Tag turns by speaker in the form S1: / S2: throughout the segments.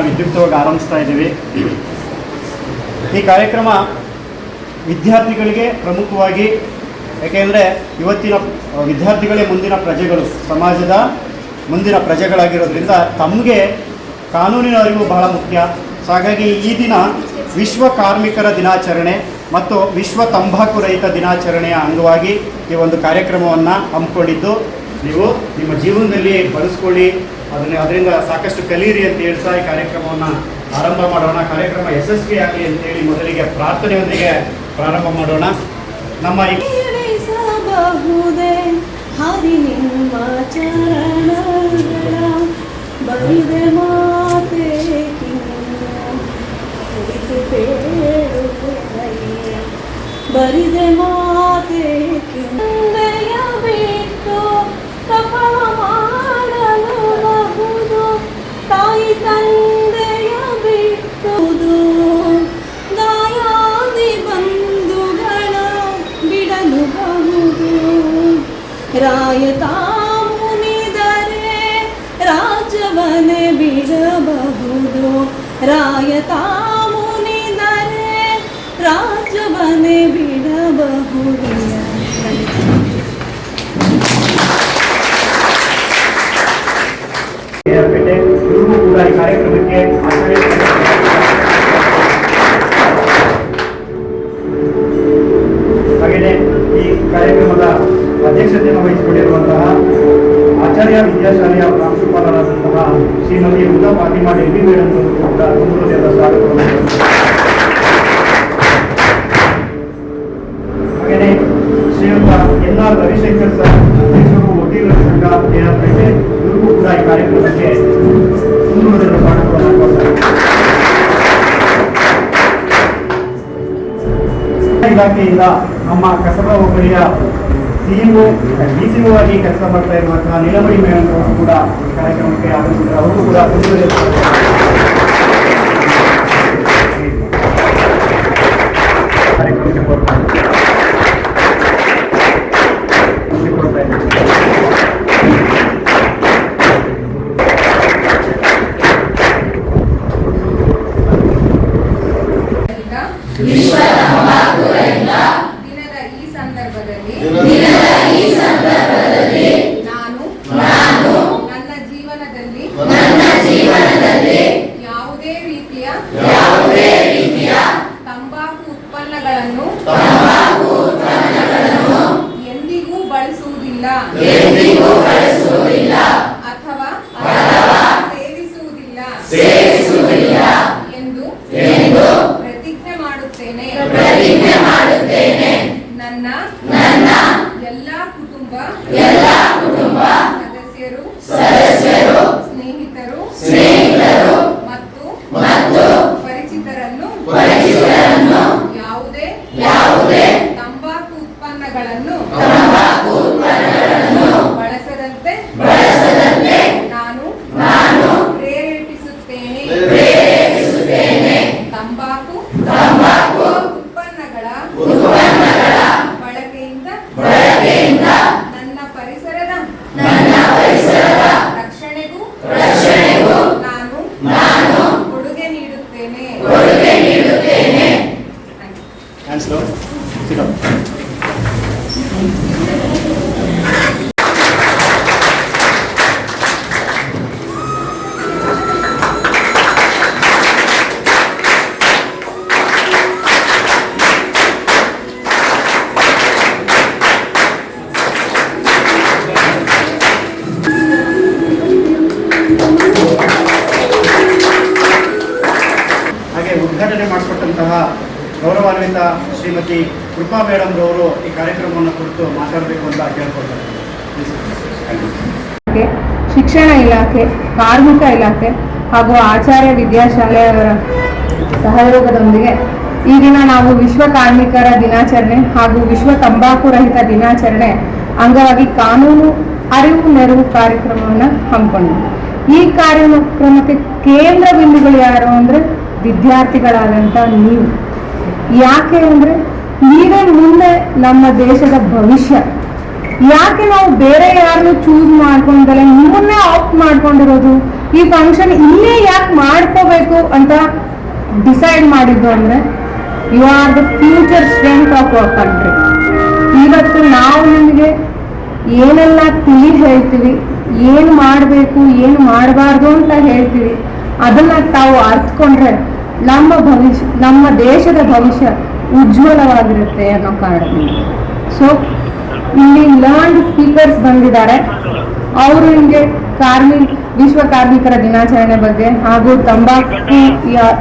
S1: ಕಾರ್ಯಕ್ರಮವನ್ನು ವಿದ್ಯುಕ್ತವಾಗಿ ಆರಂಭಿಸ್ತಾ ಇದ್ದೀವಿ. ಈ ಕಾರ್ಯಕ್ರಮ ವಿದ್ಯಾರ್ಥಿಗಳಿಗೆ ಪ್ರಮುಖವಾಗಿ, ಯಾಕೆಂದರೆ ಇವತ್ತಿನ ವಿದ್ಯಾರ್ಥಿಗಳೇ ಮುಂದಿನ ಪ್ರಜೆಗಳು. ಸಮಾಜದ ಮುಂದಿನ ಪ್ರಜೆಗಳಾಗಿರೋದ್ರಿಂದ ತಮಗೆ ಕಾನೂನಿನ ಅರಿವು ಬಹಳ ಮುಖ್ಯ. ಸೊ ಹಾಗಾಗಿ ಈ ದಿನ ವಿಶ್ವ ಕಾರ್ಮಿಕರ ದಿನಾಚರಣೆ ಮತ್ತು ವಿಶ್ವ ತಂಬಾಕು ರಹಿತ ದಿನಾಚರಣೆಯ ಅಂಗವಾಗಿ ಈ ಒಂದು ಕಾರ್ಯಕ್ರಮವನ್ನು ಹಮ್ಮಿಕೊಂಡಿದ್ದು. ನೀವು ನಿಮ್ಮ ಜೀವನದಲ್ಲಿ ಬಳಸ್ಕೊಳ್ಳಿ ಅದನ್ನ ಅದರಿಂದ ಸಾಕಷ್ಟು ಕಲೀರಿ ಅಂತ ಹೇಳ್ತಾ ಈ ಕಾರ್ಯಕ್ರಮವನ್ನು ಆರಂಭ ಮಾಡೋಣ. ಕಾರ್ಯಕ್ರಮ ಯಶಸ್ವಿ ಆಗಲಿ ಅಂತೇಳಿ ಮೊದಲಿಗೆ ಪ್ರಾರ್ಥನೆಯೊಂದಿಗೆ ಪ್ರಾರಂಭ ಮಾಡೋಣ. ನಮ್ಮ ಈ
S2: ಬಹುದೇ ಹರಿ ನಿಮ್ಮ ಚರಣಗಳ ಬರಿದೆ ಮಾತೆ ಕುರಿತು ಬರಿದೆ ಮಾತೆ ಕಿಂದೆಯ ಬಿಟ್ಟು ರಾಯತ ಮುನಿದರೆ ರಾಜ್ಯವನ್ನೇ ಬಿಡಬಹುದು ರಾಯತ ಮುನಿದರೆ ರಾಜ್ಯವನ್ನೇ ಬಿಡಬಹುದು
S1: ಪೇಟೆ ಇವರು ಕೂಡ ಈ ಕಾರ್ಯಕ್ರಮಕ್ಕೆ ಆಚಾರ್ಯ ಹಾಗೆಯೇ ಈ ಕಾರ್ಯಕ್ರಮದ ಅಧ್ಯಕ್ಷತೆಯನ್ನು ವಹಿಸಿಕೊಂಡಿರುವಂತಹ ಆಚಾರ್ಯ ವಿದ್ಯಾಶಾಲೆಯ ಪ್ರಾಂಶುಪಾಲರಾದಂತಹ ಶ್ರೀಮತಿ ವೃಂದಾ ಪಾಟಿಮಾ ಡೆಲ್ಲಿ ಮೇಡಮ್ ಕೂಡ ಹಾಗೆಯೇ ಶ್ರೀಯುತ ಎನ್ ಆರ್ ರವಿಶಂಕರ್ ಸರ್ ಅಧ್ಯಕ್ಷರು ವಕೀಲರ ಸಂಘ ಏನಾದ್ರೆ ಇವರು ಕೂಡ ಈ ಕಾರ್ಯಕ್ರಮಕ್ಕೆ ಕುಂದೂರಿನಿಂದ ಸ್ವಾಗತವನ್ನು ಇಲಾಖೆಯಿಂದ ನಮ್ಮ ಕಸಬಾ ಹೋಬಳಿಯ ಸಿಇಒ ಡಿ ಸಿ ಆಗಿ ಕೆಲಸ ಮಾಡ್ತಾ ಇರುವಂತಹ ನೀಲಮಣಿ ಮೇಡಮ್ ಅವರು ಕೂಡ ಕಾರ್ಯಕ್ರಮಕ್ಕೆ ಆಗಮಿಸಿದ್ದಾರೆ. ಅವರು ಕೂಡ ಕುಂದೂರಿನ ಕಾರ್ಯಕ್ರಮಕ್ಕೆ ಕೋರ್ತಾರೆ ಕೋರ್ತಾ ಇದ್ದಾರೆ.
S3: ದಿನದ ಈ ಸಂದರ್ಭದಲ್ಲಿ ನಾನು ನನ್ನ ಜೀವನದಲ್ಲಿ ಯಾವುದೇ ರೀತಿಯ ತಂಬಾಕು ಉತ್ಪನ್ನಗಳನ್ನು ಎಂದಿಗೂ ಬಳಸುವುದಿಲ್ಲ ಅಥವಾ ಸೇವಿಸುವುದಿಲ್ಲ ಎಂದು ಪ್ರತಿಜ್ಞೆ ಮಾಡುತ್ತೇನೆ ನನ್ನ ಎಲ್ಲಾ ಕುಟುಂಬ ಸದಸ್ಯರು
S1: Chancellor. ಕೃಪಾ ಮೇಡಮ್ ರವರು ಈ ಕಾರ್ಯಕ್ರಮವನ್ನು ಕುರಿತು ಮಾತಾಡಬೇಕು ಅಂತ ಕೇಳ್ಕೊಳ್ತಾರೆ
S4: ಶಿಕ್ಷಣ ಇಲಾಖೆ, ಕಾರ್ಮಿಕ ಇಲಾಖೆ ಹಾಗೂ ಆಚಾರ್ಯ ವಿದ್ಯಾಶಾಲೆಯವರ ಸಹಯೋಗದೊಂದಿಗೆ ಈ ದಿನ ನಾವು ವಿಶ್ವ ಕಾರ್ಮಿಕರ ದಿನಾಚರಣೆ ಹಾಗೂ ವಿಶ್ವ ತಂಬಾಕು ರಹಿತ ದಿನಾಚರಣೆ ಅಂಗವಾಗಿ ಕಾನೂನು ಅರಿವು ನೆರವು ಕಾರ್ಯಕ್ರಮವನ್ನು ಹಮ್ಮಿಕೊಂಡಿದ್ವಿ ಈ ಕಾರ್ಯಕ್ರಮಕ್ಕೆ ಕೇಂದ್ರ ಬಿಂದುಗಳು ಯಾರು ಅಂದರೆ ವಿದ್ಯಾರ್ಥಿಗಳಾದಂಥ ನೀವು. ಯಾಕೆ ಅಂದರೆ ನೀವೇ ಮುಂದೆ ನಮ್ಮ ದೇಶದ ಭವಿಷ್ಯ. ಯಾಕೆ ನಾವು ಬೇರೆ ಯಾರನ್ನು ಚೂಸ್ ಮಾಡ್ಕೊಂಡಲ್ಲ ನಿಮ್ಮನ್ನೇ ಆಪ್ಟ್ ಮಾಡ್ಕೊಂಡಿರೋದು? ಈ ಫಂಕ್ಷನ್ ಇಲ್ಲೇ ಯಾಕೆ ಮಾಡ್ಕೋಬೇಕು ಅಂತ ಡಿಸೈಡ್ ಮಾಡಿದ್ದು ಅಂದ್ರೆ you are the future strength of our country ಇವತ್ತು ನಾವು ನಿಮಗೆ ಏನೆಲ್ಲ ತಿಳಿ ಹೇಳ್ತೀವಿ, ಏನು ಮಾಡಬೇಕು, ಏನು ಮಾಡಬಾರ್ದು ಅಂತ ಹೇಳ್ತೀವಿ, ಅದನ್ನ ತಾವು ಅರ್ಥಕೊಂಡ್ರೆ ನಮ್ಮ ಭವಿಷ್ಯ, ನಮ್ಮ ದೇಶದ ಭವಿಷ್ಯ ಉಜ್ವಲವಾಗಿರುತ್ತೆ ಅನ್ನೋ ಕಾರಣದಿಂದ. ಸೊ ಇಲ್ಲಿ ಲರ್ನ್ಡ್ ಸ್ಪೀಕರ್ಸ್ ಬಂದಿದ್ದಾರೆ. ಅವರು ನಿಮಗೆ ಕಾರ್ಮಿ ವಿಶ್ವ ಕಾರ್ಮಿಕರ ದಿನಾಚರಣೆ ಬಗ್ಗೆ ಹಾಗೂ ತಂಬಾಕು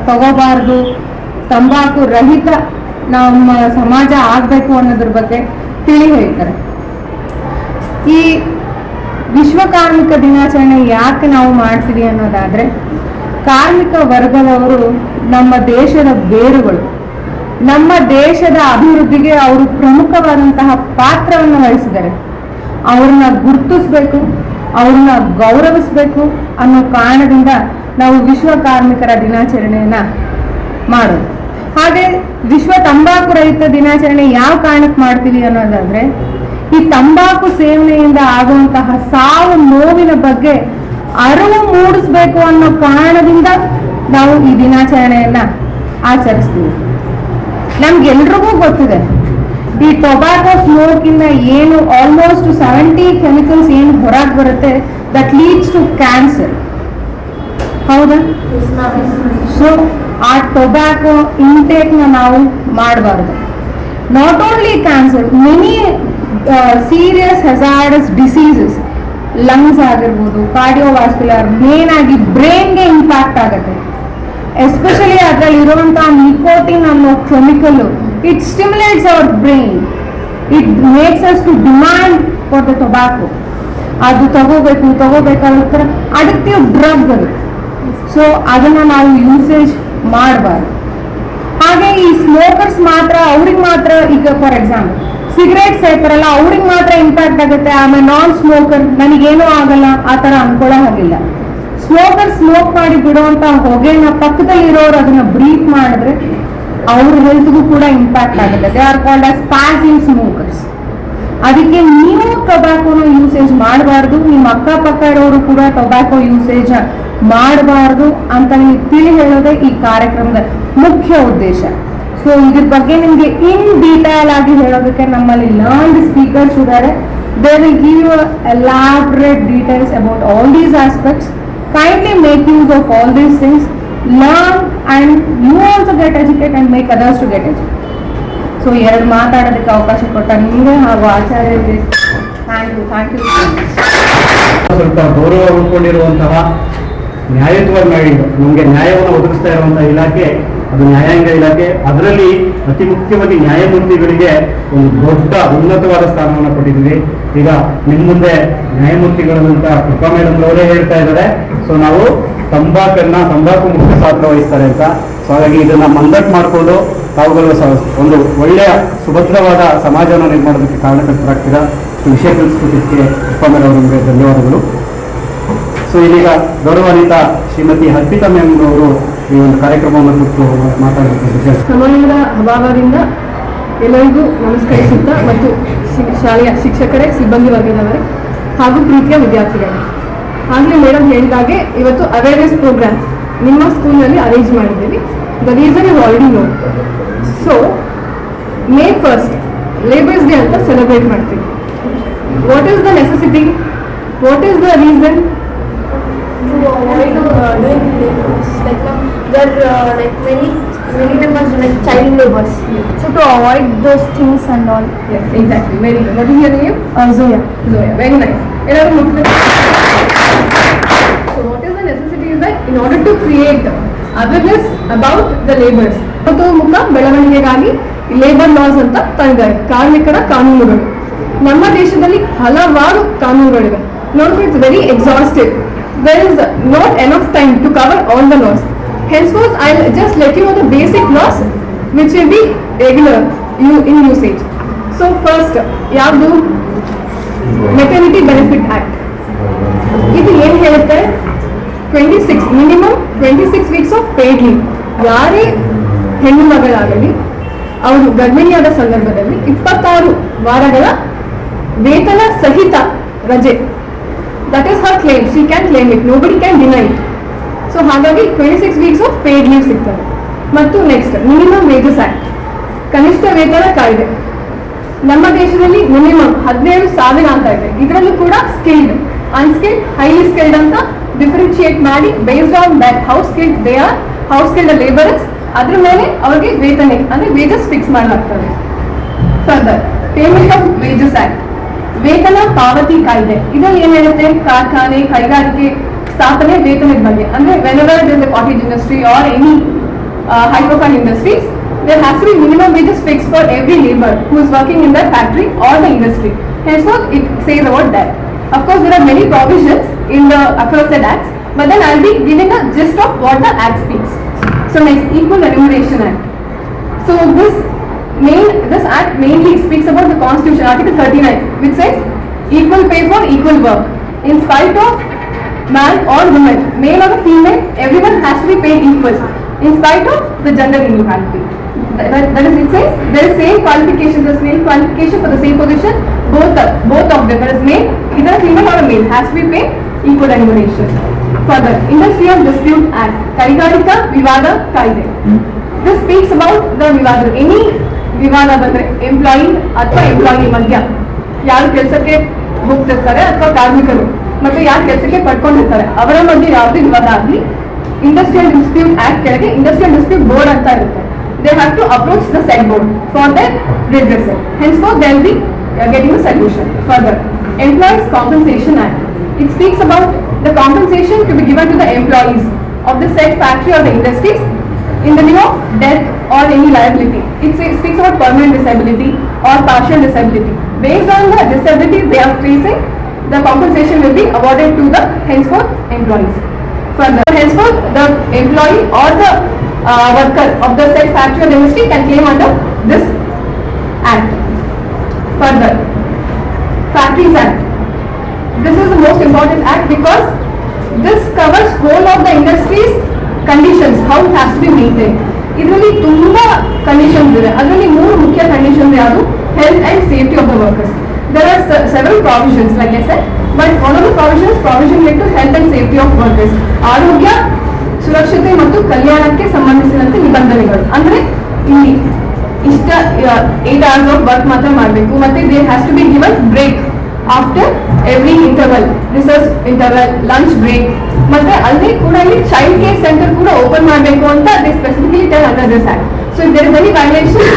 S4: ತಗೋಬಾರ್ದು, ತಂಬಾಕು ರಹಿತ ನಮ್ಮ ಸಮಾಜ ಆಗಬೇಕು ಅನ್ನೋದ್ರ ಬಗ್ಗೆ ತಿಳಿ ಹೇಳ್ತಾರೆ. ಈ ವಿಶ್ವ ಕಾರ್ಮಿಕ ದಿನಾಚರಣೆ ಯಾಕೆ ನಾವು ಮಾಡ್ತೀವಿ ಅನ್ನೋದಾದ್ರೆ, ಕಾರ್ಮಿಕ ವರ್ಗದವರು ನಮ್ಮ ದೇಶದ ಬೇರುಗಳು. ನಮ್ಮ ದೇಶದ ಅಭಿವೃದ್ಧಿಗೆ ಅವರು ಪ್ರಮುಖವಾದಂತಹ ಪಾತ್ರವನ್ನು ವಹಿಸಿದ್ದಾರೆ. ಅವ್ರನ್ನ ಗುರುತಿಸ್ಬೇಕು, ಅವ್ರನ್ನ ಗೌರವಿಸ್ಬೇಕು ಅನ್ನೋ ಕಾರಣದಿಂದ ನಾವು ವಿಶ್ವ ಕಾರ್ಮಿಕರ ದಿನಾಚರಣೆಯನ್ನ ಮಾಡೋದು. ಹಾಗೆ ವಿಶ್ವ ತಂಬಾಕು ರಹಿತ ದಿನಾಚರಣೆ ಯಾವ ಕಾರಣಕ್ಕೆ ಮಾಡ್ತೀವಿ ಅನ್ನೋದಾದ್ರೆ, ಈ ತಂಬಾಕು ಸೇವನೆಯಿಂದ ಆಗುವಂತಹ ಸಾವು ನೋವಿನ ಬಗ್ಗೆ ಅರಿವು ಮೂಡಿಸ್ಬೇಕು ಅನ್ನೋ ಕಾರಣದಿಂದ ನಾವು ಈ ದಿನಾಚರಣೆಯನ್ನ ಆಚರಿಸ್ತೀವಿ. ನಮ್ಗೆಲ್ರಿಗೂ ಗೊತ್ತಿದೆ. ಈ ಟೊಬ್ಯಾಕೋ ಸ್ಮೋಕ್ ಇಂದ ಏನು ಆಲ್ಮೋಸ್ಟ್ ಸೆವೆಂಟಿ ಕೆಮಿಕಲ್ಸ್ ಏನು ಹೊರಗೆ ಬರುತ್ತೆ ದಟ್ ಲೀಡ್ಸ್ ಟು ಕ್ಯಾನ್ಸರ್ ಹೌದಾ? ಸೊ ಆ ಟೊಬ್ಯಾಕೋ ಇಂಟೇಕ್ನ ನಾವು ಮಾಡಬಾರ್ದು. Not only cancer many serious hazardous diseases lungs ಆಗಿರ್ಬೋದು ಕಾರ್ಡಿಯೋವಾಸ್ಕ್ಯುಲರ್ ಮೇನ್ ಆಗಿ ಬ್ರೈನ್ಗೆ ಇಂಪ್ಯಾಕ್ಟ್ ಆಗುತ್ತೆ. ಎಸ್ಪೆಷಲಿ ಅದರಲ್ಲಿ ಇರುವಂತಹ ನಿಕೋಟಿನ್ ಅನ್ನೋ chemical it stimulates our brain it makes us to demand for the tobacco ಅದು ತಗೋಬೇಕು, ತಗೋಬೇಕಾದ್ರೆ ಅಡಿಕ್ಟಿವ್ ಡ್ರಗ್ ಅದು. ಸೊ ಅದನ್ನು ನಾವು ಯೂಸೇಜ್ ಮಾಡಬಾರ್ದು. ಹಾಗೆ ಈ ಸ್ಮೋಕರ್ಸ್ ಮಾತ್ರ, ಅವ್ರಿಗೆ ಮಾತ್ರ ಈಗ ಫಾರ್ ಎಕ್ಸಾಂಪಲ್ ಸಿಗರೇಟ್ಸ್ ಸೇರ್ತಾರಲ್ಲ ಅವ್ರಿಗೆ ಮಾತ್ರ ಇಂಪ್ಯಾಕ್ಟ್ ಆಗುತ್ತೆ. ಆಮೇಲೆ ನಾನ್ ಸ್ಮೋಕರ್ ನನಗೇನೂ ಆಗಲ್ಲ, ಆ ಥರ ಅನ್ಕೊಳ್ಳೋ ಹಾಗಿಲ್ಲ. ಸ್ಮೋಕರ್ ಸ್ಮೋಕ್ ಮಾಡಿ ಬಿಡುವಂತ ಹೊಗೆನ ಪಕ್ಕದಲ್ಲಿರೋರು ಅದನ್ನ ಬ್ರೀತ್ ಮಾಡಿದ್ರೆ ಅವ್ರ ಹೆಲ್ತ್ಗೂ ಕೂಡ ಇಂಪ್ಯಾಕ್ಟ್ ಆಗುತ್ತೆ. They are called as passive smokers ಅದಕ್ಕೆ ನೀವು ಟೊಬ್ಯಾಕೋನ ಯೂಸೇಜ್ ಮಾಡಬಾರ್ದು, ನಿಮ್ಮ ಅಕ್ಕಪಕ್ಕ ಇರೋರು ಕೂಡ ಟೊಬ್ಯಾಕೋ ಯೂಸೇಜ್ ಮಾಡಬಾರ್ದು ಅಂತ ನೀವು ತಿಳಿ ಹೇಳೋದೇ ಈ ಕಾರ್ಯಕ್ರಮದ ಮುಖ್ಯ ಉದ್ದೇಶ. ಸೊ ಇದ್ರ ಬಗ್ಗೆ ನಿಮಗೆ ಇನ್ ಡೀಟೇಲ್ ಆಗಿ ಹೇಳೋದಕ್ಕೆ ನಮ್ಮಲ್ಲಿ ಲರ್ನ್ಡ್ ಸ್ಪೀಕರ್ಸ್ ಇದ್ದಾರೆ they will give elaborate details about all these aspects kindly make use of all these things, learn and you also get educated and make others to get educated. So ಎರಡು ಮಾತಾಡೋದಕ್ಕೆ ಅವಕಾಶ ಕೊಟ್ಟ ನಿಮಗೆ ಹಾಗೂ ಆಚಾರ್ಯರಿಗೆ thank you thank you
S1: ಸ್ವಲ್ಪ ಗೌರವ ಉಳ್ಕೊಂಡಿರುವಂತಹ ನ್ಯಾಯಯುತವಾಗಿ ಮಾಡಿ ನಮಗೆ ನ್ಯಾಯವನ್ನು ಒದಗಿಸ್ತಾ ಇರುವಂತಹ ಇಲಾಖೆ ಅದು ನ್ಯಾಯಾಂಗ ಇಲಾಖೆ, ಅದರಲ್ಲಿ ಅತಿ ಮುಖ್ಯವಾಗಿ ನ್ಯಾಯಮೂರ್ತಿಗಳಿಗೆ ಒಂದು ದೊಡ್ಡ ಉನ್ನತವಾದ ಸ್ಥಾನವನ್ನು ಕೊಟ್ಟಿದ್ದೀವಿ. ಈಗ ನಿಮ್ಮ ಮುಂದೆ ನ್ಯಾಯಮೂರ್ತಿಗಳಂತ ಕೃಪಾ ಮೇಡಮ್ ಅವರೇ ಹೇಳ್ತಾ ಇದ್ದಾರೆ. ಸೊ ನಾವು ತಂಬಾಕನ್ನ ತಂಬಾಕು ಮುಖ್ಯ ಪಾತ್ರ ವಹಿಸ್ತಾರೆ ಅಂತ. ಸೊ ಹಾಗಾಗಿ ಇದನ್ನ ಮಂದಟ್ ಮಾಡಿಕೊಂಡು ತಾವುಗಳು ಒಂದು ಒಳ್ಳೆಯ ಸುಭದ್ರವಾದ ಸಮಾಜವನ್ನು ನಿರ್ಮಾಣಕ್ಕೆ ಕಾರಣಕರ್ತರಾಗ್ತೀರಾ. ವಿಷಯ ತಿಳಿಸ್ಕೊಟ್ಟಿದ್ದಕ್ಕೆ ಕೃಪಾ ಮೇಡಮ್ ಅವರಿಗೆ ಧನ್ಯವಾದಗಳು. ಸೊ ಇದೀಗ ಗೌರವಾನ್ವಿತ ಶ್ರೀಮತಿ ಅರ್ಪಿತಾ ಮ್ಯಾಮ್ ಅವರು ಈ ಒಂದು ಕಾರ್ಯಕ್ರಮವನ್ನು ಕುರಿತು ಮಾತಾಡಬೇಕು
S5: ಸಮಯದ ಅಭಾವದಿಂದ ಎಲ್ಲರಿಗೂ ನಮಸ್ಕರಿಸುತ್ತಾ ಮತ್ತು ಶಾಲೆಯ ಶಿಕ್ಷಕರೇ, ಸಿಬ್ಬಂದಿ ವರ್ಗದವರೇ ಹಾಗೂ ಪ್ರೀತಿಯ ವಿದ್ಯಾರ್ಥಿಗಳೇ. ಆಗಲೇ ಮೇಡಮ್ ಹೇಳಿದಾಗೆ ಇವತ್ತು ಅವೇರ್ನೆಸ್ ಪ್ರೋಗ್ರಾಮ್ ನಿಮ್ಮ ಸ್ಕೂಲ್ನಲ್ಲಿ ಅರೇಂಜ್ ಮಾಡಿದ್ದೀವಿ. The reason is already know so May first labours day ಅಂತ ಸೆಲೆಬ್ರೇಟ್ ಮಾಡ್ತೀವಿ. What is the necessity what is the reason
S6: to avoid uh, doing laborers. Like uh, there are uh, like many many members do like child labors. So to avoid those things and all.
S5: Yes, exactly. Very good. What is your name?
S6: Uh, Zoya.
S5: Zoya. Very nice. ಎಲ್ಲರೂ ಮುಟ್ಬೇಕು. So what is the necessity is that in order to create awareness about the laborers. ಮತ್ತು ಮುಖ ಬೆಳವಣಿಗೆಗಾಗಿ labour loss ಅಂತ ತಂದಿದ್ದಾರೆ ಕಾರ್ಮಿಕರ ಕಾನೂನುಗಳು ನಮ್ಮ ದೇಶದಲ್ಲಿ ಹಲವಾರು ಕಾನೂನುಗಳಿವೆ ನೋಡ್ಬಿಟ್ಟು it's very exhaustive there is not enough time to cover all the laws henceforth I just let you know the basic laws which will be regular you in usage so first ಯಾವುದು maternity benefit act ಇದು ಏನು ಹೇಳುತ್ತೆ twenty six minimum twenty six weeks of paid leave ಯಾರೇ ಹೆಣ್ಣು ಮಗಳಾಗಲಿ ಅವರು ಗರ್ಭಿಣಿಯಾದ ಸಂದರ್ಭದಲ್ಲಿ ಇಪ್ಪತ್ತಾರು ವಾರಗಳ ವೇತನ ಸಹಿತ ರಜೆ that is her claim she can claim it nobody can deny it so ಹಾಗಾಗಿ twenty six weeks of paid leave ಸಿಗ್ತದೆ. ಮತ್ತು ನೆಕ್ಸ್ಟ್ ಮಿನಿಮಮ್ ವೇಜಸ್ ಆ್ಯಕ್ಟ್ ಕನಿಷ್ಠ ವೇತನ ಕಾಯ್ದೆ. ನಮ್ಮ ದೇಶದಲ್ಲಿ ಮಿನಿಮಮ್ ಹದಿನೇಳು ಸಾವಿರ ಅಂತ ಇದೆ. ಇದರಲ್ಲೂ ಕೂಡ ಸ್ಕಿಲ್ಡ್ ಅನ್ಸ್ಕಿಲ್ಡ್ ಹೈಲಿ ಸ್ಕಿಲ್ಡ್ ಅಂತ ಡಿಫ್ರೆನ್ಶಿಯೇಟ್ ಮಾಡಿ based on that how's skilled they are how's skilled labours ಅದ್ರ ಮೇಲೆ ಅವ್ರಿಗೆ ವೇತನೆ, ಅಂದ್ರೆ ವೇಜಸ್ ಫಿಕ್ಸ್ ಮಾಡಲಾಗ್ತದೆ. Further payment of wages act ವೇತನ ಪಾವತಿ ಕಾಯ್ದೆ ಇದರಲ್ಲಿ ಏನ್ ಹೇಳುತ್ತೆ ಕಾರ್ಖಾನೆ ಕೈಗಾರಿಕೆ ಸ್ಥಾಪನೆ ವೇತನದ ಬಗ್ಗೆ ಅಂದ್ರೆ whenever is the cottage industry or any high profile industries, there has to be minimum wages fixed for every labor who is working in that factory or the industry. Henceforth, it says about that. Of course, there are many provisions in the aforesaid acts, but then I'll be giving a gist of what the act speaks. So next, Equal Remuneration Act. So this Main, this act mainly speaks about the constitution, article 39, which says equal pay for equal work. In spite of man or woman, male or female, everyone has to be paid equal in spite of the gender inequality. That, that, that is, it says there is same qualification, the same qualification for the same position, both of, both of them, whether male, either a female or a male, has to be paid equal remuneration. Further, Industry of Dispute Act, Kaigarika Vivada Kaide. This speaks about the Vivada. Any ವಿವಾದ ಬಂದ್ರೆ employee ಅಥವಾ employee ಮಧ್ಯ ಯಾರು ಕೆಲಸಕ್ಕೆ ಹೋಗ್ತಿರ್ತಾರೆ ಅಥವಾ ಕಾರ್ಮಿಕರು. ಮತ್ತೆ ಯಾರು ಕೆಲಸಕ್ಕೆ ಪಡ್ಕೊಂಡಿರ್ತಾರೆ. ಅವರ ಮಧ್ಯೆ ಯಾವುದೇ ವಿವಾದ ಆಗಲಿ ಇಂಡಸ್ಟ್ರಿಯಲ್ ಡಿಸ್ಪ್ಯೂಟ್ ಆಕ್ಟ್ ಕೆಳಗೆ ಇಂಡಸ್ಟ್ರಿಯಲ್ ಡಿಸ್ಪ್ಯೂಟ್ ಬೋರ್ಡ್ ಅಂತ ಇರುತ್ತೆ. They have to approach the set board for their redressal hence for they'll be getting a solution further employees compensation act it speaks about the compensation to be given to the employees of the set factory or the industries in the lieu of death or any liability. It speaks about permanent disability or partial disability. Based on the disability they are facing, the compensation will be awarded to the henceforth employees. Further, henceforth the employee or the uh, worker of the factory or industry can claim under this act. Further, Factories Act. This is the most important act because this covers whole of the industry's conditions, how it has to be maintained. ಇದರಲ್ಲಿ ತುಂಬಾ conditions ಇದೆ. ಅದರಲ್ಲಿ ಮೂರು ಮುಖ್ಯ conditions ಯಾವುದು? Health and safety of the workers there are several provisions like as but one of the provisions provision related to health and safety of workers ಆರೋಗ್ಯ ಸುರಕ್ಷತೆ ಮತ್ತು ಕಲ್ಯಾಣಕ್ಕೆ ಸಂಬಂಧಿಸಿದಂತೆ ನಿಬಂಧನೆಗಳು. ಅಂದ್ರೆ ಇಲ್ಲಿ ಇಷ್ಟ ಏಟ್ ಅವರ್ಸ್ ಆಫ್ ವರ್ಕ್ ಮಾತ್ರ ಮಾಡಬೇಕು. ಮತ್ತೆ they has to be given break after every interval research interval lunch break ಮತ್ತೆ ಅಲ್ಲದೆ ಕೂಡ ಇಲ್ಲಿ ಚೈಲ್ಡ್ ಕೇರ್ ಸೆಂಟರ್ ಕೂಡ ಓಪನ್ ಮಾಡಬೇಕು ಅಂತ they specifically tell under this act so if there is any violation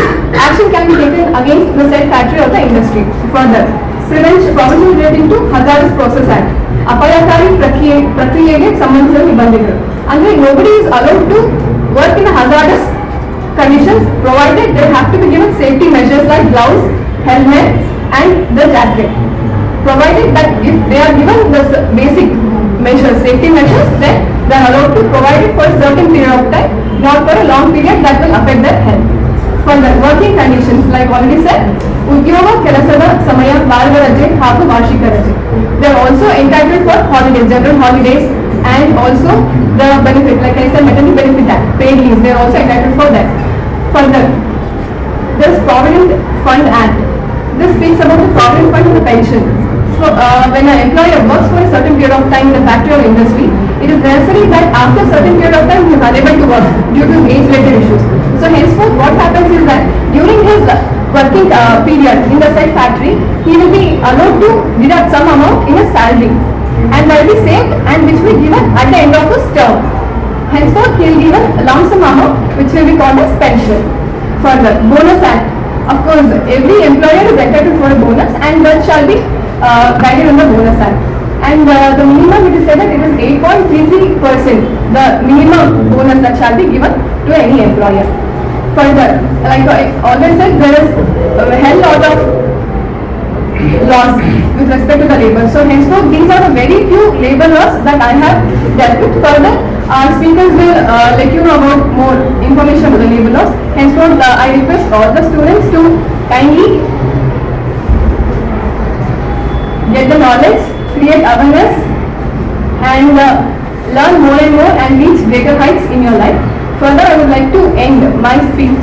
S5: action can be taken against the set factory of the industry further prevention provision relating to hazards process act ಅಪಾಯಕಾರಿ ಪ್ರಕ್ರಿಯೆ ಪ್ರಕ್ರಿಯೆಗೆ ಸಂಬಂಧಿಸಿದ ನಿಬಂಧನೆಗಳು ಅಂದ್ರೆ nobody is allowed to work in hazardous conditions provided they have to be given safety measures like gloves, helmet and the jacket. Provided that if they are given the s- basic measures, safety measures, then they are allowed to provide it for a certain period of time, not for a long period that will affect their health. Further, working conditions like already said, ಉದ್ಯೋಗ ಕೆಲಸದ ಸಮಯ ವಾರದ ರಜೆ ಹಾಗೂ ವಾರ್ಷಿಕ ರಜೆ they are also entitled for holidays general holidays and also the benefit, like I said, maternity benefit act, paid leave, they are also entitled for that. Further, this Provident Fund Act, this speaks about the Provident Fund and the pension. Uh, when an employer works for a certain period of time in the factory or industry, it is necessary that after a certain period of time he is unable to work due to age-related issues. So henceforth, what happens is that during his working uh, period in the said factory, he will be allowed to deduct some amount in his salary and that will be saved and which will be given at the end of his term. Henceforth, he will give a lump sum amount which will be called as pension. Further, bonus act. Of course, every employer is entitled for a bonus and that shall be guided in the bonus. And uh, the minimum it is said that it is 8.33 percent, the minimum bonus that shall be given to any employer. Further, like I always said, there is a hell lot of laws with respect to the labor. So henceforth, these are the very few labor laws that I have dealt with. Further, our speakers will uh, let you know about more information about the labor laws. Henceforth, uh, I request all the students to kindly get the knowledge, create awareness and uh, learn more and more and reach greater heights in your life. Further, I would like to end my speech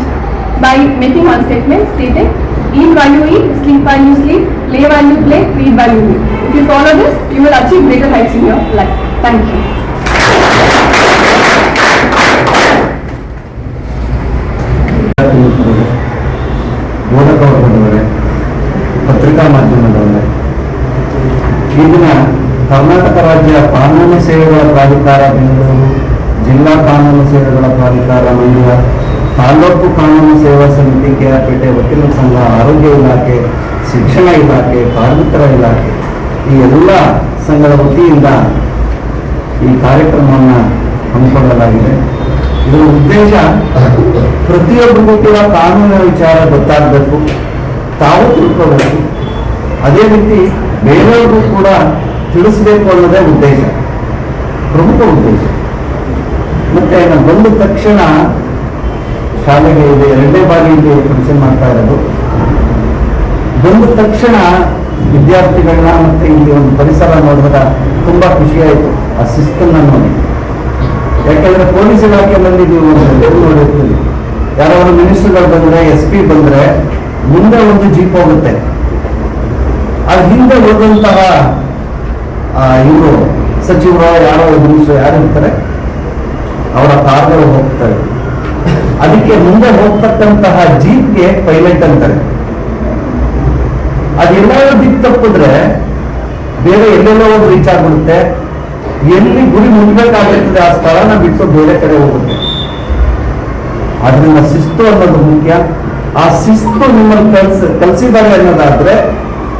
S5: by making one statement stating, eat while you eat, sleep while you sleep, lay value play, read value read. If you follow this, you will achieve greater heights in your life. Thank you.
S7: ವಿದ್ಯಾರ್ಥಿಗಳು ಬೋಧಕ ವರ್ಗದವರೇ ಪತ್ರಿಕಾ ಮಾಧ್ಯಮದವರೇ ದಿನ ಕರ್ನಾಟಕ ರಾಜ್ಯ ಕಾನೂನು ಸೇವೆಗಳ ಪ್ರಾಧಿಕಾರ ಬೆಂಗಳೂರು, ಜಿಲ್ಲಾ ಕಾನೂನು ಸೇವೆಗಳ ಪ್ರಾಧಿಕಾರ ಮಂಡ್ಯ, ತಾಲೂಕು ಕಾನೂನು ಸೇವಾ ಸಮಿತಿ ಕೆಆರ್ಪೇಟೆ ವಕೀಲರ ಸಂಘ, ಆರೋಗ್ಯ ಇಲಾಖೆ, ಶಿಕ್ಷಣ ಇಲಾಖೆ, ಕಾರ್ಮಿಕರ ಇಲಾಖೆ ಈ ಎಲ್ಲ ಸಂಘದ ವತಿಯಿಂದ ಈ ಕಾರ್ಯಕ್ರಮವನ್ನು ಹಮ್ಮಿಕೊಳ್ಳಲಾಗಿದೆ. ಇದರ ಉದ್ದೇಶ ಪ್ರತಿಯೊಬ್ಬರಿಗೂ ಕೂಡ ಕಾನೂನಿನ ವಿಚಾರ ಗೊತ್ತಾಗಬೇಕು, ತಾವು ತಿಳ್ಕೋಬೇಕು. ಅದೇ ರೀತಿ ಬೇರೆಯವ್ರಿಗೂ ಕೂಡ ತಿಳಿಸಬೇಕು ಅನ್ನೋದೇ ಉದ್ದೇಶ. ಪ್ರಮುಖ ಉದ್ದೇಶ. ಮತ್ತೆ ನಾನು ಬಂದ ತಕ್ಷಣ ಶಾಲೆಗೆ ಇದೆ ಎರಡನೇ ಬಾರಿ ಇಲ್ಲಿ ಫಂಕ್ಷನ್ ಮಾಡ್ತಾ ಇರೋದು. ಬಂದ ತಕ್ಷಣ ವಿದ್ಯಾರ್ಥಿಗಳನ್ನ ಮತ್ತೆ ಇಲ್ಲಿ ಒಂದು ಪರಿಸರ ನೋಡಿದಾಗ ತುಂಬಾ ಖುಷಿಯಾಯಿತು ಆ ಶಿಸ್ತನ್ನ ನೋಡಿ. ಯಾಕಂದ್ರೆ ಪೊಲೀಸ್ ಇಲಾಖೆಯಲ್ಲಿ ನೀವು ಒಂದು ನೋಡಿರ್ತೀವಿ ಯಾರಾದ್ರು ಮಿನಿಸ್ಟರ್ಗಳು ಬಂದ್ರೆ ಎಸ್ ಪಿ ಬಂದ್ರೆ, ಮುಂದೆ ಒಂದು ಜೀಪ್ ಹೋಗುತ್ತೆ. ಅದ್ ಹಿಂದೆ ಹೋದಂತಹ ಇವರು ಸಚಿವರು ಯಾರೋ ಹುಡುಗರು ಯಾರು ಇರ್ತಾರೆ, ಅವರ ಕಾರ್ಗಳು ಹೋಗ್ತವೆ. ಅದಕ್ಕೆ ಮುಂದೆ ಹೋಗ್ತಕ್ಕಂತಹ ಜೀಪ್ಗೆ ಪೈಲಟ್ ಅಂತಾರೆ. ಅದೆಲ್ಲಾದ್ರೂ ದಿಕ್ ತಪ್ಪಿದ್ರೆ ಬೇರೆ ಎಲ್ಲೆಲ್ಲೋ ಒಂದು ರೀಚ್ ಆಗ್ಬಿಡುತ್ತೆ ಎಲ್ಲಿ ಗುರಿ ಮುಟ್ಬೇಕಾಗಿರ್ತದೆ ಆ ಸ್ಥಳನ ಬಿಟ್ಟು ಬೇರೆ ಕಡೆ ಹೋಗುತ್ತೆ. ಅದರಿಂದ ಶಿಸ್ತು ಅನ್ನೋದು ಮುಖ್ಯ. ಆ ಶಿಸ್ತು ನಿಮ್ಮನ್ನು ಕಲ್ಸ, ಕಲ್ಸಿದ್ದಾರೆ ಅನ್ನೋದಾದ್ರೆ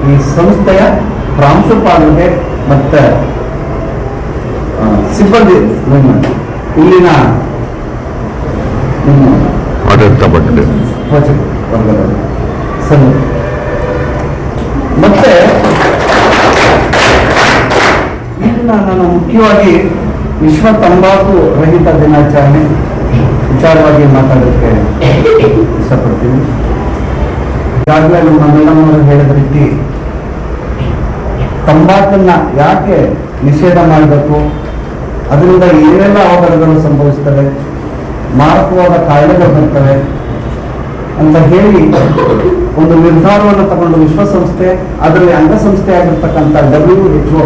S7: ಈ ಸಂಸ್ಥೆಯ ಪ್ರಾಂಶುಪಾಲರಿಗೆ ಮತ್ತು ಸಿಬ್ಬಂದಿ ಇಲ್ಲಿನ
S8: ಆಡಳಿತ ಮಂಡಳಿ.
S7: ವಚನ ಮತ್ತೆ ಇಲ್ಲಿನ ನಾನು ಮುಖ್ಯವಾಗಿ ವಿಶ್ವ ತಂಬಾಕು ರಹಿತ ದಿನಾಚರಣೆ ವಿಚಾರವಾಗಿ ಮಾತಾಡೋಕ್ಕೆ ಇಷ್ಟಪಡ್ತೀನಿ. ಈಗಾಗಲೇ ನಮ್ಮ ಹೇಳಿದ ರೀತಿ ತಂಬಾಕನ್ನ ಯಾಕೆ ನಿಷೇಧ ಮಾಡಬೇಕು? ಅದರಿಂದ ಏನೆಲ್ಲ ಅವಘಡಗಳು ಸಂಭವಿಸ್ತವೆ ಮಾರಕವಾದ ಕಾಯಿಲೆಗಳು ಬರ್ತವೆ ಅಂತ ಹೇಳಿ ಒಂದು ನಿರ್ಧಾರವನ್ನು ತಗೊಂಡು ವಿಶ್ವಸಂಸ್ಥೆ, ಅದರಲ್ಲಿ ಅಂಗಸಂಸ್ಥೆ ಆಗಿರ್ತಕ್ಕಂಥ W H O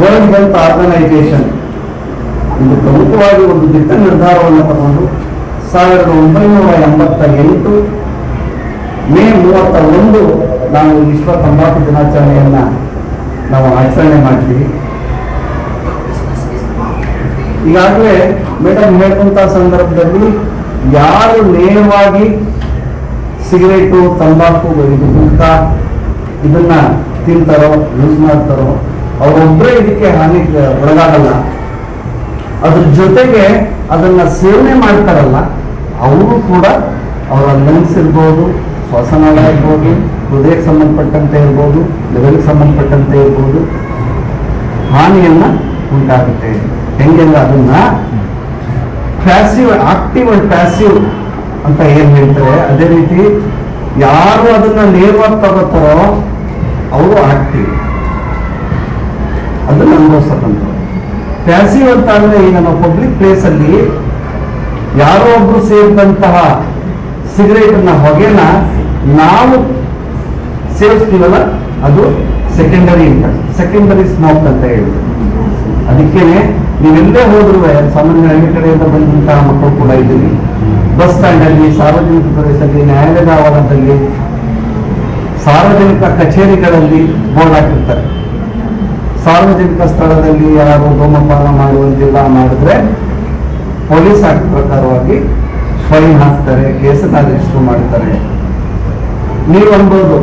S7: world health organisation ಒಂದು ಪ್ರಮುಖವಾಗಿ ಒಂದು ದಿಟ್ಟ ನಿರ್ಧಾರವನ್ನು ತಗೊಂಡು ಸಾವಿರದ ಒಂಬೈನೂರ ಎಂಬತ್ತ ಎಂಟು, ಮೇ ಮೂವತ್ತ ಒಂದು ನಾವು ವಿಶ್ವ ತಂಬಾಕು ದಿನಾಚರಣೆಯನ್ನ ನಾವು ಆಚರಣೆ ಮಾಡ್ತೀವಿ. ಈಗಾಗಲೇ ಮೇಡಮ್ ಹೇಳ್ಕೊಂತ ಸಂದರ್ಭದಲ್ಲಿ ಯಾರು ನೇರವಾಗಿ ಸಿಗರೇಟು, ತಂಬಾಕು ಇದು ಗುಟ್ಕಾ ಇದನ್ನ ತಿಂತಾರೋ ಯೂಸ್ ಮಾಡ್ತಾರೋ ಅವರೊಬ್ಬರೇ ಇದಕ್ಕೆ ಹಾನಿ ಒಳಗಾಗಲ್ಲ. ಅದ್ರ ಜೊತೆಗೆ ಅದನ್ನ ಸೇವನೆ ಮಾಡ್ತಾರಲ್ಲ, ಅವರು ಕೂಡ ಅವರ ಲಂಗ್ಸ್ ಇರ್ಬೋದು ಶ್ವಾಸನಾಳ ಇರ್ಬೋದು, ಹೃದಯಕ್ಕೆ ಸಂಬಂಧಪಟ್ಟಂತೆ ಇರ್ಬೋದು ಲೆವೆಲ್ಗೆ ಸಂಬಂಧಪಟ್ಟಂತೆ ಇರ್ಬೋದು, ಹಾನಿಯನ್ನ ಉಂಟಾಗುತ್ತೆ. ಹೆಂಗೆಲ್ಲ ಅದನ್ನ ಪ್ಯಾಸಿವ್ ಆಕ್ಟಿವ್ ಅಂಡ್ ಪ್ಯಾಸಿವ್ ಅಂತ ಏನು ಹೇಳ್ತಾರೆ? ಅದೇ ರೀತಿ ಯಾರು ಅದನ್ನ ನೇರವಾಗಿ ತಗೋತಾರೋ ಅವರು ಆಕ್ಟಿವ್ ಅದನ್ನ ಅನುಭವಿಸ್ತಕ್ಕಂಥ ಪ್ಯಾಸಿವ್ ಅಂತ ಅಂದ್ರೆ ಈಗ ನಮ್ಮ ಪಬ್ಲಿಕ್ ಪ್ಲೇಸಲ್ಲಿ ಯಾರೋ ಒಬ್ರು ಸೇರಿದಂತಹ ಸಿಗರೇಟ್ನ ಹೊಗೆನ ನಾವು ಸೇವಿಸ್ತೀವಲ್ಲ, ಅದು ಸೆಕೆಂಡರಿ ಅಂತ. ಸೆಕೆಂಡರಿ ಸ್ಮೋಕ್ ಅಂತ ಹೇಳಿ. ಅದಕ್ಕೇನೆ ನೀವೆಲ್ಲೇ ಹೋದ್ರು ಸಾಮಾನ್ಯ ಹಳ್ಳಿ ಕಡೆಯಿಂದ ಬಂದಂತಹ ಮಕ್ಕಳು ಕೂಡ ಇದ್ದೀವಿ ಬಸ್ ಸ್ಟ್ಯಾಂಡ್ ಅಲ್ಲಿ ಸಾರ್ವಜನಿಕ ಪ್ರದೇಶದಲ್ಲಿ, ನ್ಯಾಯಾಲಯದ ಆವರಣದಲ್ಲಿ, ಸಾರ್ವಜನಿಕ ಕಚೇರಿಗಳಲ್ಲಿ ಬೋರ್ಡ್ ಹಾಕಿರ್ತಾರೆ. ಸಾರ್ವಜನಿಕ ಸ್ಥಳದಲ್ಲಿ ಯಾರು ಧೂಮಪಾನ ಮಾಡುವಂತಿಲ್ಲ ಮಾಡಿದ್ರೆ ಪೊಲೀಸ್ ಆಕ್ಟ್ ಪ್ರಕಾರವಾಗಿ ಫೈನ್ ಹಾಕ್ತಾರೆ, ಕೇಸನ್ನ ರಿಜಿಸ್ಟರ್ ಮಾಡ್ತಾರೆ ನೀವು ಅನ್ಬೋದು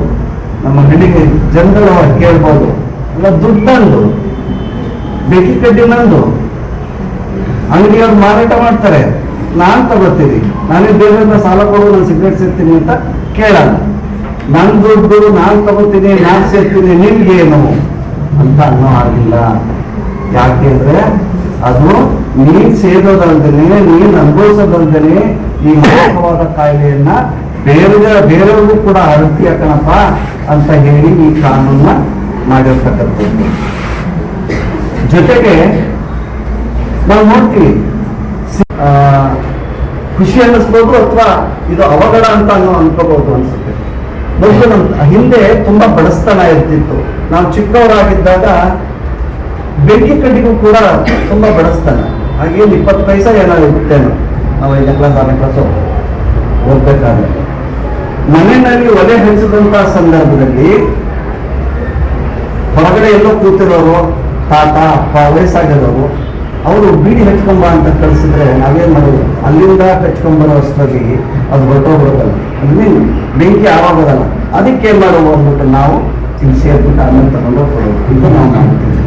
S7: ನಮ್ಮ ಹಳ್ಳಿಗೆ ಜನಗಳು ಕೇಳ್ಬೋದು. ಅಲ್ಲ ದುಡ್ಡಂದು ಬೇಕಿ ಕಡ್ಡಿ ನಂದು. ಅಂಗಡಿಯವ್ರು ಮಾರಾಟ ಮಾಡ್ತಾರೆ. ನಾನು ತಗೋತೀನಿ ನಾನೇ ಬೇರೆಯವ್ರನ್ನ ಸಾಲ ಕೊಡೋದು, ನಾನು ಸಿಗರೇಟ್ ಸೇರ್ತೀನಿ ಅಂತ ಕೇಳಲ್ಲ. ನನ್ ದುಡ್ಡು, ನಾನು ತಗೋತೀನಿ, ನಾನ್ ಸೇರ್ತೀನಿ ಏನು? ಅಂತ ಅನ್ನೋ ಆಗಿಲ್ಲ ಯಾಕೆಂದ್ರೆ ಅದು ನೀನ್ ಸೇದೋದಲ್ದೇನೆ, ನೀನ್ ಅನುಭವಿಸೋದಲ್ದೇನೆ ಈ ಮೋಹವಾದ ಕಾಯಿಲೆಯನ್ನ ಬೇರೆ ಬೇರೆಯವ್ರಿಗೂ ಕೂಡ ಹರಡ್ತೀಯ ಕಣಪ್ಪ ಅಂತ ಹೇಳಿ ಈ ಕಾನೂನ ಮಾಡಿರ್ತಕ್ಕಂಥದ್ದು. ಜೊತೆಗೆ ನಾವು ನೋಡ್ತೀವಿ ಖುಷಿ ಅನ್ನಿಸ್ಬೋದು ಅಥವಾ ಇದು ಅವಘಡ ಅಂತ ಅನ್ನೋ ಅನ್ಕೋಬಹುದು ಅನ್ಸುತ್ತೆ. ಮೊದಲು ನಮ್ಮ ಹಿಂದೆ ತುಂಬಾ ಬಡಸ್ತನ ಇರ್ತಿತ್ತು. ನಾವು ಚಿಕ್ಕವರಾಗಿದ್ದಾಗ ಬೆಂಕಿ ಕಡ್ಡಿಗೂ ಕೂಡ ತುಂಬಾ ಬಡಸ್ತನ ಹಾಗೇನು ಇಪ್ಪತ್ತು ಪೈಸಾ ಏನಾದ್ರು ಇರುತ್ತೇನೋ ನಾವು ಐದನೇ ಕ್ಲಾಸ್ ಆರನೇ ಕ್ಲಾಸು ಓದ್ಬೇಕಾದ್ರೆ. ಮನೆಯಲ್ಲಿ ಒಲೆ ಹಂಚಿದಂತಹ ಸಂದರ್ಭದಲ್ಲಿ ಹೊರಗಡೆ ಎಲ್ಲೋ ಕೂತಿರೋರು, ತಾತ, ಅಪ್ಪ, ವಯಸ್ಸಾಗಿರೋರು, ಅವರು ಬೀಡಿ ಹಚ್ಕೊಂಬ ಅಂತ ಕಳಿಸಿದ್ರೆ ನಾವೇನ್ ಮಾಡೋದು? ಅಲ್ಲಿಂದ ಹಚ್ಕೊಂಬರೋ ಅಷ್ಟರಲ್ಲಿ ಅದು ಹೊರಟೋಗ್ಬಿಡುತ್ತಲ್ಲ ಅಲ್ಲಿ ಬೆಂಕಿ ಆವಾಗೋದಲ್ಲ ಅದಕ್ಕೆ ಏನ್ ಮಾಡುವ ಅಂದ್ಬಿಟ್ಟು ನಾವು ತಿಳಿಸಿ ಸೇರ್ಬಿಟ್ಟು ಆಮೇಲೆ ತಗೊಂಡು ಇದು ನಾವು ಮಾಡ್ತೀವಿ.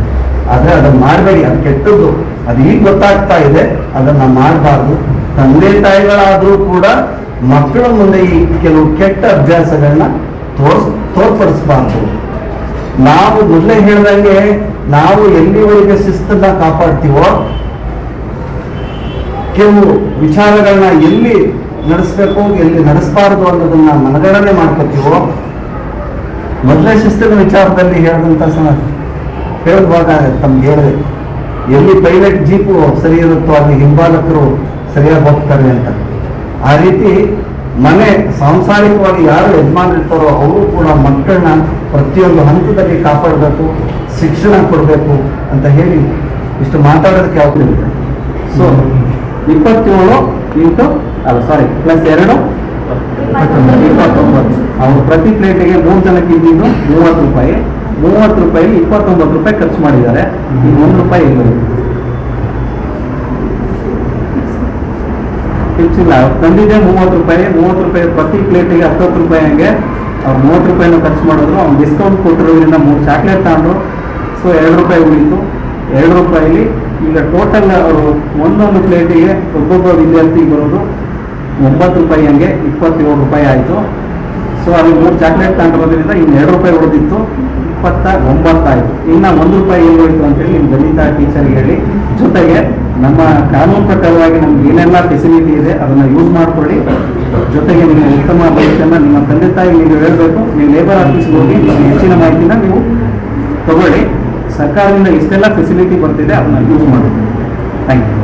S7: ಆದ್ರೆ ಅದನ್ನ ಮಾಡಬೇಡಿ, ಅದು ಕೆಟ್ಟದ್ದು. ಅದು ಈಗ ಗೊತ್ತಾಗ್ತಾ ಇದೆ, ಅದನ್ನ ಮಾಡಬಾರ್ದು. ತಂದೆ ತಾಯಿಗಳಾದ್ರೂ ಕೂಡ ಮಕ್ಕಳ ಮುಂದೆ ಈ ಕೆಲವು ಕೆಟ್ಟ ಅಭ್ಯಾಸಗಳನ್ನ ತೋರ್ಸ್, ತೋರ್ಪಡಿಸಬಾರ್ದು. ನಾವು ಮೊದಲೇ ಹೇಳ್ದಂಗೆ ನಾವು ಎಲ್ಲಿವರೆಗೆ ಶಿಸ್ತನ್ನ ಕಾಪಾಡ್ತೀವೋ, ಕೆಲವು ವಿಚಾರಗಳನ್ನ ಎಲ್ಲಿ ನಡೆಸ್ಬೇಕು, ಎಲ್ಲಿ ನಡೆಸಬಾರ್ದು ಅನ್ನೋದನ್ನ ಮನಗಣನೆ ಮಾಡ್ಕೋತೀವೋ, ಮೊದಲೇ ಶಿಸ್ತಿನ ವಿಚಾರದಲ್ಲಿ ಹೇಳಿದಂತ ಹೇಳುವಾಗ ತಮ್ಗೆ ಹೇಳಿದೆ, ಎಲ್ಲಿ ಪೈಲಟ್ ಜೀಪು ಸರಿ ಇರುತ್ತೋ ಅಲ್ಲಿ ಹಿಂಬಾಲಕರು ಸರಿಯಾಗಿ ಹೋಗ್ತಾರೆ ಅಂತ. ಆ ರೀತಿ ಮನೆ ಸಾಂಸಾರಿಕವಾಗಿ ಯಾರು ಯಜಮಾನಿರ್ತಾರೋ ಅವರು ಕೂಡ ಮಕ್ಕಳನ್ನ ಪ್ರತಿಯೊಂದು ಹಂತದಲ್ಲಿ ಕಾಪಾಡಬೇಕು, ಶಿಕ್ಷಣ ಕೊಡಬೇಕು ಅಂತ ಹೇಳಿ ಇಷ್ಟು ಮಾತಾಡೋದಕ್ಕೆ ಅವಕಾಶ ಸೊ ಇಪ್ಪತ್ತೇಳು ಇಂಟು, ಅಲ್ಲ ಸಾರಿ ಪ್ಲಸ್ ಎರಡು, ಇಪ್ಪತ್ತೊಂಬತ್ತು ಅವರು ಪ್ರತಿ ಪ್ಲೇಟಿಗೆ ಮೂರು ಜನಕ್ಕೆ ಇದ್ದಿದ್ದು ಮೂವತ್ತು ರೂಪಾಯಿ. ಮೂವತ್ತು ರೂಪಾಯಿ ಇಪ್ಪತ್ತೊಂಬತ್ತು ರೂಪಾಯಿ ಖರ್ಚು ಮಾಡಿದ್ದಾರೆ. ಈ ಒಂದು ರೂಪಾಯಿ ಇಲ್ಲ ಹೆಚ್ಚಿಲ್ಲ ತಂದಿದ್ದೆ ಮೂವತ್ತು ರೂಪಾಯಿ ಮೂವತ್ತು ರೂಪಾಯಿ ಪ್ರತಿ ಪ್ಲೇಟಿಗೆ ಹತ್ತತ್ತು ರೂಪಾಯಿ ಹಂಗೆ. ಅವ್ರು ಮೂವತ್ತು ರೂಪಾಯಿನ ಖರ್ಚು ಮಾಡಿದ್ರು. ಅವ್ನು ಡಿಸ್ಕೌಂಟ್ ಕೊಟ್ಟಿರೋದ್ರಿಂದ ಮೂರು ಚಾಕ್ಲೇಟ್ ತಗೊಂಡು ಸೊ ಎರಡು ರೂಪಾಯಿ ಉಳಿತು. ಎರಡು ರೂಪಾಯಿಲಿ ಈಗ ಟೋಟಲ್ ಅವರು ಒಂದೊಂದು ಪ್ಲೇಟಿಗೆ ಒಬ್ಬೊಬ್ಬ ವಿದ್ಯಾರ್ಥಿಗೆ ಬರೋದು ಒಂಬತ್ತು ರೂಪಾಯಿ ಹಂಗೆ, ಇಪ್ಪತ್ತೇಳು ರೂಪಾಯಿ ಆಯಿತು. ಸೊ ಅಲ್ಲಿ ಮೂರು ಚಾಕ್ಲೇಟ್ ತಗೊಂಡಿರೋದ್ರಿಂದ ಇನ್ನು ಎರಡು ರೂಪಾಯಿ ಉಳಿದಿತ್ತು. ಇಪ್ಪತ್ತ ಒಂಬತ್ತಾಯಿತು ಇನ್ನು ಒಂದು ರೂಪಾಯಿ ಏನು ಹೋಯಿತು ಅಂತೇಳಿ ನಿಮ್ಮ ದಲಿತ ಟೀಚರ್ಗೆ ಹೇಳಿ. ಜೊತೆಗೆ ನಮ್ಮ ಕಾನೂನು ಪ್ರಕಾರವಾಗಿ ನಮ್ಗೆ ಏನೆಲ್ಲ ಫೆಸಿಲಿಟಿ ಇದೆ, ಅದನ್ನು ಯೂಸ್ ಮಾಡ್ಕೊಳ್ಳಿ. ಜೊತೆಗೆ ನೀವು ಉತ್ತಮ ಭವಿಷ್ಯನ ನಿಮ್ಮ ತಂದೆ ತಾಯಿ ನೀವು ಹೇಳಬೇಕು. ನೀವು ಲೇಬರ್ ಆಫೀಸ್ಗೆ ಹೋಗಿ ಹೆಚ್ಚಿನ ಮಾಹಿತಿನ ನೀವು ತಗೊಳ್ಳಿ. ಸರ್ಕಾರದಿಂದ ಇಷ್ಟೆಲ್ಲ ಫೆಸಿಲಿಟಿ ಬರ್ತಿದೆ, ಅದನ್ನ ಯೂಸ್ ಮಾಡಿ ಥ್ಯಾಂಕ್ ಯು